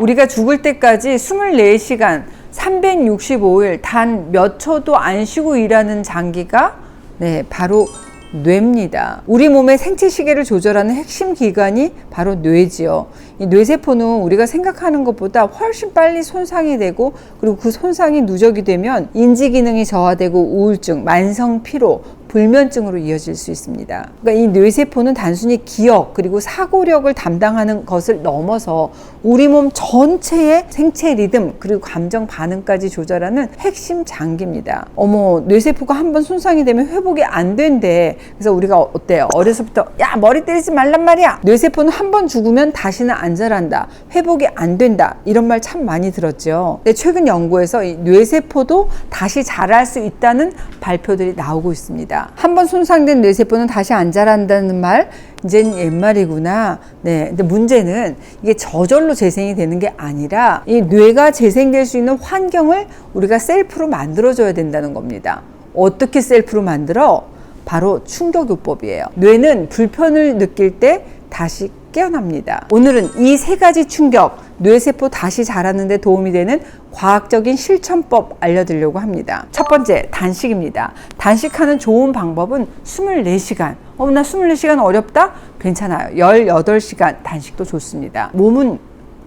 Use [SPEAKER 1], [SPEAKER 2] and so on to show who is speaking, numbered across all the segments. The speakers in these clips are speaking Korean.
[SPEAKER 1] 우리가 죽을 때까지 24시간 365일 단 몇 초도 안 쉬고 일하는 장기가 네, 바로 뇌입니다. 우리 몸의 생체 시계를 조절하는 핵심 기관이 바로 뇌지요. 이 뇌세포는 우리가 생각하는 것보다 훨씬 빨리 손상이 되고 그리고 그 손상이 누적이 되면 인지 기능이 저하되고 우울증, 만성 피로, 불면증으로 이어질 수 있습니다. 그러니까 이 뇌세포는 단순히 기억 그리고 사고력을 담당하는 것을 넘어서 우리 몸 전체의 생체 리듬 그리고 감정 반응까지 조절하는 핵심 장기입니다. 어머 뇌세포가 한번 손상이 되면 회복이 안 된대. 그래서 우리가 어때요? 어려서부터 야 머리 때리지 말란 말이야. 뇌세포는 한 번 죽으면 다시는 안 자란다. 회복이 안 된다. 이런 말 참 많이 들었죠. 근데 최근 연구에서 이 뇌세포도 다시 자랄 수 있다는 발표들이 나오고 있습니다. 한번 손상된 뇌세포는 다시 안 자란다는 말 이젠 옛말이구나. 네. 근데 문제는 이게 저절로 재생이 되는 게 아니라 이 뇌가 재생될 수 있는 환경을 우리가 셀프로 만들어줘야 된다는 겁니다. 어떻게 셀프로 만들어? 바로 충격요법이에요. 뇌는 불편을 느낄 때 다시 깨어납니다. 오늘은 이 세 가지 충격, 뇌세포 다시 자라는 데 도움이 되는 과학적인 실천법 알려드리려고 합니다. 첫 번째, 단식입니다. 단식하는 좋은 방법은 24시간. 어, 나 24시간 어렵다? 괜찮아요. 18시간 단식도 좋습니다. 몸은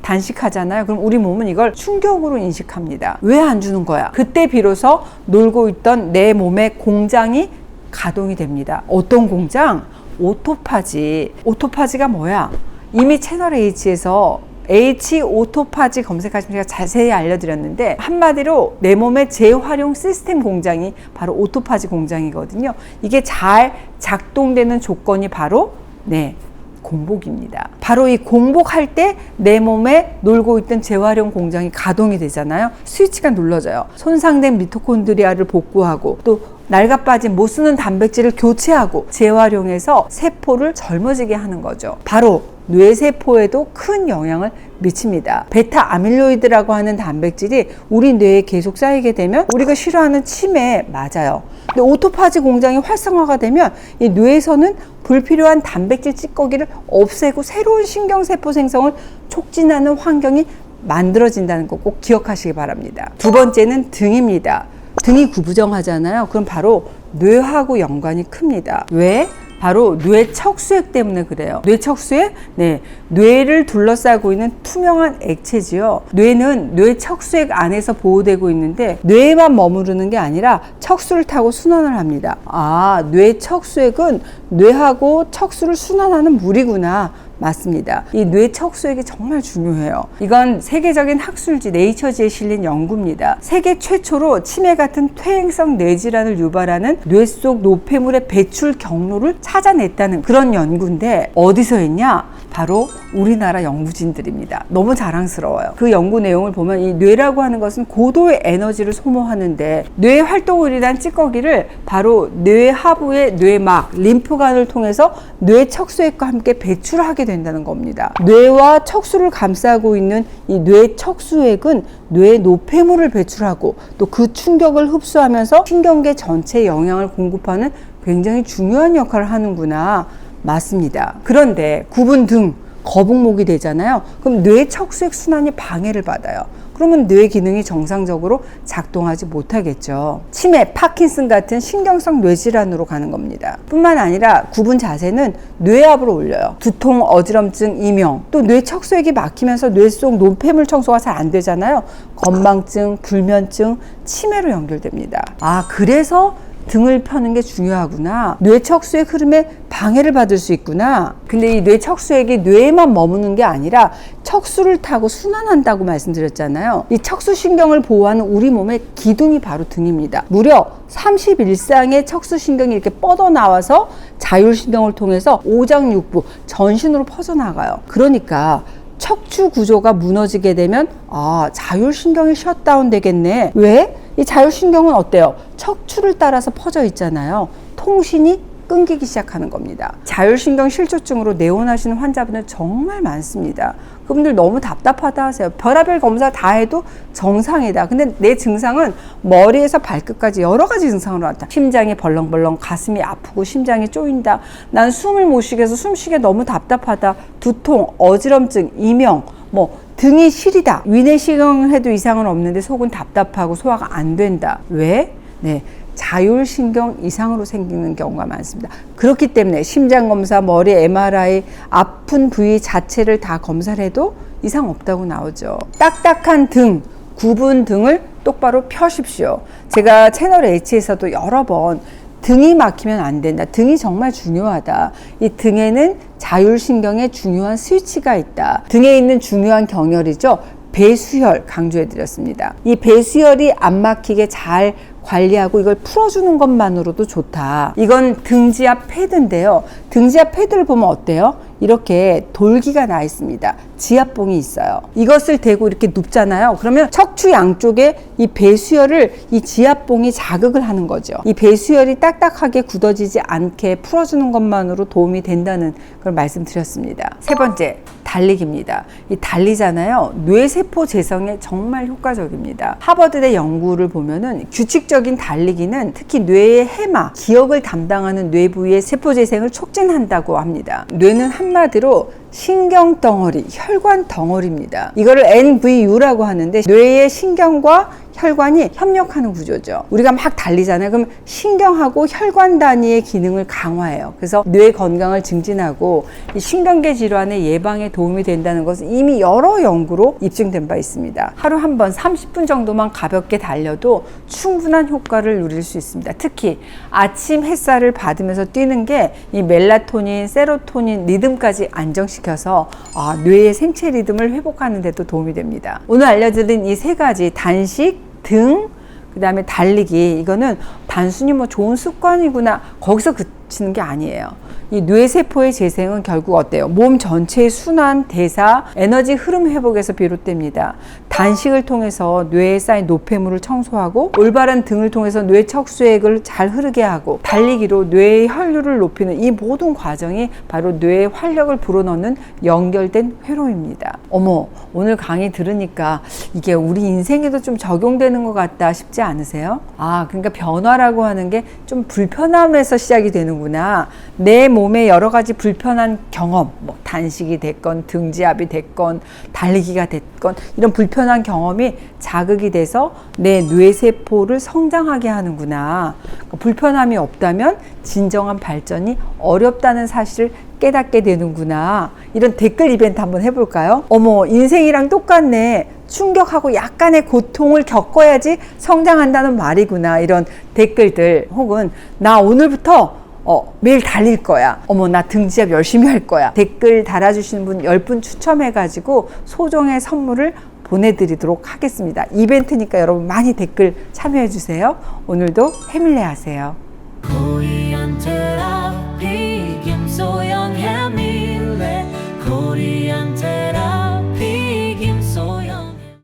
[SPEAKER 1] 단식하잖아요. 그럼 우리 몸은 이걸 충격으로 인식합니다. 왜 안 주는 거야? 그때 비로소 놀고 있던 내 몸의 공장이 가동이 됩니다. 어떤 공장? 오토파지. 오토파지가 뭐야? 이미 채널 H에서 H 오토파지 검색하시면 제가 자세히 알려드렸는데 한마디로 내 몸의 재활용 시스템 공장이 바로 오토파지 공장이거든요. 이게 잘 작동되는 조건이 바로 네 공복입니다. 바로 이 공복할 때 내 몸에 놀고 있던 재활용 공장이 가동이 되잖아요. 스위치가 눌러져요. 손상된 미토콘드리아를 복구하고 또 낡아 빠진 못 쓰는 단백질을 교체하고 재활용해서 세포를 젊어지게 하는 거죠. 바로 뇌세포에도 큰 영향을 미칩니다. 베타 아밀로이드라고 하는 단백질이 우리 뇌에 계속 쌓이게 되면 우리가 싫어하는 치매에 맞아요. 근데 오토파지 공장이 활성화가 되면 이 뇌에서는 불필요한 단백질 찌꺼기를 없애고 새로운 신경세포 생성을 촉진하는 환경이 만들어진다는 거 꼭 기억하시기 바랍니다. 두 번째는 등입니다. 등이 구부정하잖아요. 그럼 바로 뇌하고 연관이 큽니다. 왜? 바로 뇌 척수액 때문에 그래요. 뇌 척수액? 네. 뇌를 둘러싸고 있는 투명한 액체지요. 뇌는 뇌 척수액 안에서 보호되고 있는데 뇌에만 머무르는 게 아니라 척수를 타고 순환을 합니다. 아, 뇌 척수액은 뇌하고 척수를 순환하는 물이구나. 맞습니다. 이 뇌 척수액이 정말 중요해요. 이건 세계적인 학술지 네이처지에 실린 연구입니다. 세계 최초로 치매 같은 퇴행성 뇌질환을 유발하는 뇌 속 노폐물의 배출 경로를 찾아냈다는 그런 연구인데 어디서 했냐? 바로 우리나라 연구진들입니다. 너무 자랑스러워요. 그 연구 내용을 보면 이 뇌라고 하는 것은 고도의 에너지를 소모하는데 뇌 활동을 일한 찌꺼기를 바로 뇌 하부의 뇌막, 림프관을 통해서 뇌 척수액과 함께 배출하게 된다는 겁니다. 뇌와 척수를 감싸고 있는 이 뇌 척수액은 뇌 노폐물을 배출하고 또 그 충격을 흡수하면서 신경계 전체에 영향을 공급하는 굉장히 중요한 역할을 하는구나. 맞습니다. 그런데 구분 등 거북목이 되잖아요. 그럼 뇌 척수액 순환이 방해를 받아요. 그러면 뇌 기능이 정상적으로 작동하지 못하겠죠. 치매, 파킨슨 같은 신경성 뇌질환으로 가는 겁니다. 뿐만 아니라 구분 자세는 뇌압으로 올려요. 두통, 어지럼증, 이명, 또 뇌 척수액이 막히면서 뇌 속 노폐물 청소가 잘 안 되잖아요. 건망증, 불면증, 치매로 연결됩니다. 아, 그래서 등을 펴는 게 중요하구나. 뇌 척수액 흐름에 방해를 받을 수 있구나. 근데 이 뇌 척수액이 뇌에만 머무는 게 아니라 척수를 타고 순환한다고 말씀드렸잖아요. 이 척수 신경을 보호하는 우리 몸의 기둥이 바로 등입니다. 무려 31쌍의 척수 신경이 이렇게 뻗어 나와서 자율 신경을 통해서 오장육부, 전신으로 퍼져나가요. 그러니까 척추 구조가 무너지게 되면 아 자율신경이 셧다운 되겠네. 왜? 이 자율신경은 어때요? 척추를 따라서 퍼져 있잖아요. 통신이 끊기기 시작하는 겁니다. 자율신경 실조증으로 내원하시는 환자분들 정말 많습니다. 그분들 너무 답답하다 하세요. 별의별 검사 다 해도 정상이다. 근데 내 증상은 머리에서 발끝까지 여러 가지 증상으로 나타. 심장이 벌렁벌렁, 가슴이 아프고 심장이 쪼인다. 난 숨을 못 쉬겠어. 숨쉬기 너무 답답하다. 두통, 어지럼증, 이명, 뭐 등이 시리다. 위내시경을 해도 이상은 없는데 속은 답답하고 소화가 안 된다. 왜? 네. 자율신경 이상으로 생기는 경우가 많습니다. 그렇기 때문에 심장검사, 머리 MRI, 아픈 부위 자체를 다 검사를 해도 이상 없다고 나오죠. 딱딱한 등, 굽은 등을 똑바로 펴십시오. 제가 채널 H에서도 여러 번 등이 막히면 안 된다. 등이 정말 중요하다. 이 등에는 자율신경의 중요한 스위치가 있다. 등에 있는 중요한 경혈이죠. 배수혈 강조해 드렸습니다. 이 배수혈이 안 막히게 잘 관리하고 이걸 풀어주는 것만으로도 좋다. 이건 등지압 패드인데요. 등지압 패드를 보면 어때요? 이렇게 돌기가 나 있습니다. 지압봉이 있어요. 이것을 대고 이렇게 눕잖아요. 그러면 척추 양쪽에 이 배수혈을 이 지압봉이 자극을 하는 거죠. 이 배수혈이 딱딱하게 굳어지지 않게 풀어주는 것만으로 도움이 된다는 걸 말씀드렸습니다. 세 번째, 달리기입니다. 이 달리잖아요. 뇌세포 재생에 정말 효과적입니다. 하버드대 연구를 보면은 규칙적인 달리기는 특히 뇌의 해마, 기억을 담당하는 뇌 부위의 세포 재생을 촉진한다고 합니다. 뇌는 한마디로 신경 덩어리, 혈관 덩어리입니다. 이거를 NVU라고 하는데 뇌의 신경과 혈관이 협력하는 구조죠. 우리가 막 달리잖아요. 그럼 신경하고 혈관 단위의 기능을 강화해요. 그래서 뇌 건강을 증진하고 이 신경계 질환의 예방에 도움이 된다는 것은 이미 여러 연구로 입증된 바 있습니다. 하루 한 번 30분 정도만 가볍게 달려도 충분한 효과를 누릴 수 있습니다. 특히 아침 햇살을 받으면서 뛰는 게 이 멜라토닌, 세로토닌 리듬까지 안정시켜 서 아, 뇌의 생체 리듬을 회복하는 데도 도움이 됩니다. 오늘 알려드린 이 세 가지 단식, 등, 그 다음에 달리기 이거는 단순히 뭐 좋은 습관이구나 거기서 그 치는 게 아니에요. 이 뇌세포의 재생은 결국 어때요? 몸 전체의 순환, 대사, 에너지 흐름 회복에서 비롯됩니다. 단식을 통해서 뇌에 쌓인 노폐물을 청소하고 올바른 등을 통해서 뇌 척수액을 잘 흐르게 하고 달리기로 뇌의 혈류를 높이는 이 모든 과정이 바로 뇌에 활력을 불어넣는 연결된 회로입니다. 어머, 오늘 강의 들으니까 이게 우리 인생에도 좀 적용되는 것 같다 싶지 않으세요? 아, 그러니까 변화라고 하는 게 좀 불편함에서 시작이 되는 구나. 내 몸에 여러 가지 불편한 경험, 뭐 단식이 됐건 등지압이 됐건 달리기가 됐건 이런 불편한 경험이 자극이 돼서 내 뇌세포를 성장하게 하는구나. 그러니까 불편함이 없다면 진정한 발전이 어렵다는 사실을 깨닫게 되는구나. 이런 댓글 이벤트 한번 해볼까요? 어머, 인생이랑 똑같네. 충격하고 약간의 고통을 겪어야지 성장한다는 말이구나. 이런 댓글들 혹은 나 오늘부터 어, 매일 달릴 거야. 어머, 나 등지압 열심히 할 거야. 댓글 달아주시는 분 10분 추첨해가지고 소정의 선물을 보내드리도록 하겠습니다. 이벤트니까 여러분 많이 댓글 참여해주세요. 오늘도 해밀레 하세요.